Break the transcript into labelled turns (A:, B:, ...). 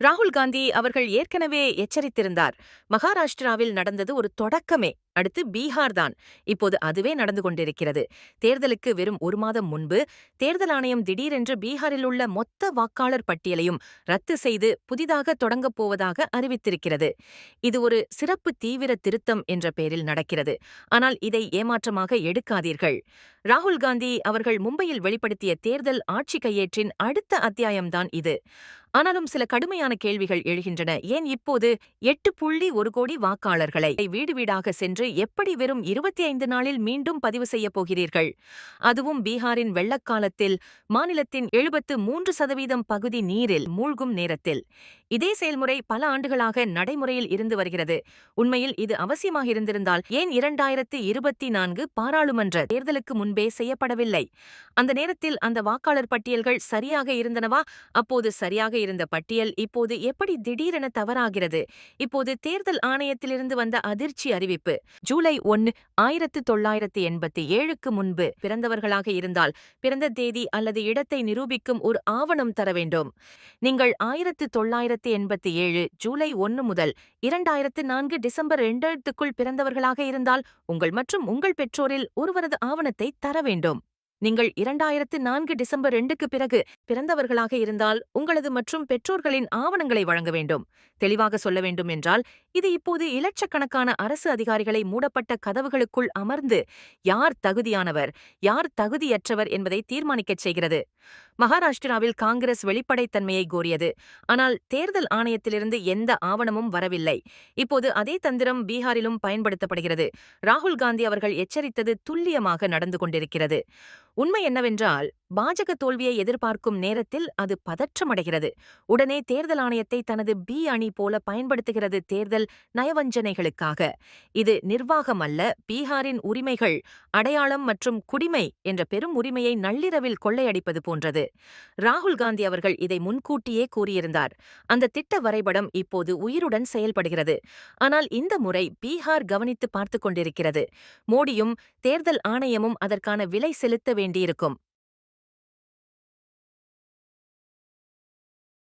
A: ராகுல் காந்தி அவர்கள் ஏற்கனவே எச்சரித்திருந்தார். மகாராஷ்டிராவில் நடந்தது ஒரு தொடக்கமே அடுத்து பீகார் தான். இப்போது அதுவே நடந்து கொண்டிருக்கிறது. தேர்தலுக்கு வெறும் ஒரு மாதம் முன்பு தேர்தல் ஆணையம் திடீரென்று பீகாரில் உள்ள மொத்த வாக்காளர் பட்டியலையும் ரத்து செய்து புதிதாக தொடங்கப் போவதாக அறிவித்திருக்கிறது. இது ஒரு சிறப்பு தீவிர திருத்தம் என்ற பெயரில் நடக்கிறது. ஆனால் இதை ஏமாற்றமாக எடுக்காதீர்கள். ராகுல் காந்தி அவர்கள் மும்பையில் வெளிப்படுத்திய தேர்தல் ஆட்சி கையேற்றின் அடுத்த அத்தியாயம்தான் இது. ஆனாலும் சில கடுமையான கேள்விகள் எழுகின்றன. ஏன் இப்போது எட்டு புள்ளி ஒரு கோடி வாக்காளர்களை வீடு வீடாக சென்று எப்படி வெறும் இருபத்தி ஐந்து நாளில் மீண்டும் பதிவு செய்யப் போகிறீர்கள்? அதுவும் பீகாரின் வெள்ளக்காலத்தில் மாநிலத்தின் எழுபத்து மூன்று சதவீதம் பகுதி நீரில் மூழ்கும் நேரத்தில். இதே செயல்முறை பல ஆண்டுகளாக நடைமுறையில் இருந்து வருகிறது. உண்மையில் இது அவசியமாக இருந்திருந்தால் ஏன் இரண்டாயிரத்து இருபத்தி நான்கு பாராளுமன்ற தேர்தலுக்கு முன்பே செய்யப்படவில்லை? அந்த நேரத்தில் அந்த வாக்காளர் பட்டியல்கள் சரியாக இருந்தனவா? அப்போது சரியாக இருந்த பட்டியல் இப்போது எப்படி திடீரென தவறாகிறது? இப்போது தேர்தல் ஆணையத்திலிருந்து வந்த அதிர்ச்சி அறிவிப்பு. ஜூலை ஒன்னு ஆயிரத்து தொள்ளாயிரத்து எண்பத்தி ஏழுக்கு முன்பு பிறந்தவர்களாக இருந்தால் பிறந்த தேதி அல்லது இடத்தை நிரூபிக்கும் ஒரு ஆவணம் தர வேண்டும். நீங்கள் ஆயிரத்து தொள்ளாயிரத்து எண்பத்தி ஏழு ஜூலை ஒன்று முதல் இரண்டாயிரத்து நான்கு டிசம்பர் இரண்டாயிரத்துக்குள் பிறந்தவர்களாக இருந்தால் உங்கள் மற்றும் உங்கள் பெற்றோரில் ஒருவரது ஆவணத்தை தர வேண்டும். நீங்கள் இரண்டாயிரத்து நான்கு டிசம்பர் ரெண்டுக்கு பிறகு பிறந்தவர்களாக இருந்தால் உங்களது மற்றும் பெற்றோர்களின் ஆவணங்களை வழங்க வேண்டும். தெளிவாக சொல்ல வேண்டும் என்றால் இது இப்போது இலட்சக்கணக்கான அரசு அதிகாரிகளை மூடப்பட்ட கதவுகளுக்குள் அமர்ந்து யார் தகுதியானவர் யார் தகுதியற்றவர் என்பதை தீர்மானிக்கச் செய்கிறது. மகாராஷ்டிராவில் காங்கிரஸ் வெளிப்படைத்தன்மையை கோரியது. ஆனால் தேர்தல் ஆணையத்திலிருந்து எந்த ஆவணமும் வரவில்லை. இப்போது அதே தந்திரம் பீகாரிலும் பயன்படுத்தப்படுகிறது. ராகுல் காந்தி அவர்கள் எச்சரித்தது துல்லியமாக நடந்து கொண்டிருக்கிறது. உண்மை என்னவென்றால் பாஜக தோல்வியை எதிர்பார்க்கும் நேரத்தில் அது பதற்றமடைகிறது. உடனே தேர்தல் ஆணையத்தை தனது பி அணி போல பயன்படுத்துகிறது தேர்தல் நயவஞ்சனைகளுக்காக. இது நிர்வாகம் அல்ல பீகாரின் உரிமைகள் அடையாளம் மற்றும் குடிமை என்ற பெரும் உரிமையை நள்ளிரவில் கொள்ளையடிப்பது போன்றது. ராகுல் காந்தி அவர்கள் இதை முன்கூட்டியே கூறியிருந்தார். அந்த திட்ட வரைபடம் இப்போது உயிருடன் செயல்படுகிறது. ஆனால் இந்த முறை பீகார் கவனித்து பார்த்துக் கொண்டிருக்கிறது. மோடியும் தேர்தல் ஆணையமும் அதற்கான விலை செலுத்த வேண்டியிருக்கும்.